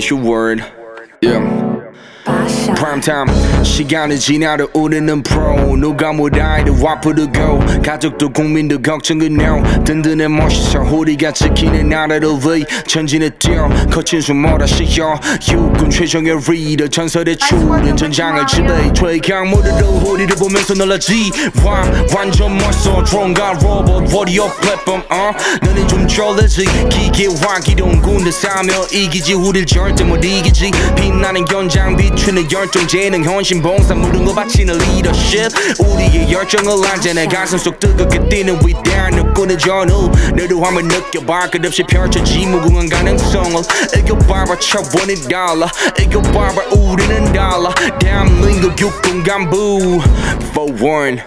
It's your word. Yeah. Prime time 시간이 지나도 우리는 pro. 누가 뭐라 해도 앞으로 go. 가족도 국민도 걱정은 no. 든든해 멋있어. 우리가 지키는 나라를 위해 전진에 뛰어. 거친 숨 몰아쉬어. 육군 최정의 리더 전설의 출은 전장을 지배 최강 모두도 우리를 보면서 놀라지 와. 완전 멋져 드론과 로봇 워리어 플랫폼 어? 너는 좀 졸라지. 기계와 기동군대 싸며 이기지. 우릴 절대 못 이기지. 빛나는 현장 비추는 열정 재능 헌신 봉사 모든 거 바치는 리더십 우리의 열정을 안전해 가슴 속 뜨겁게 뛰는 위대한 누구는 전후. 너도 한번 느껴봐. 끝없이 펼쳐지 무궁한 가능성을. 이겨봐봐 차원이 달라. 이겨봐봐 우리는 달라. 대한민국 육군 간부. For one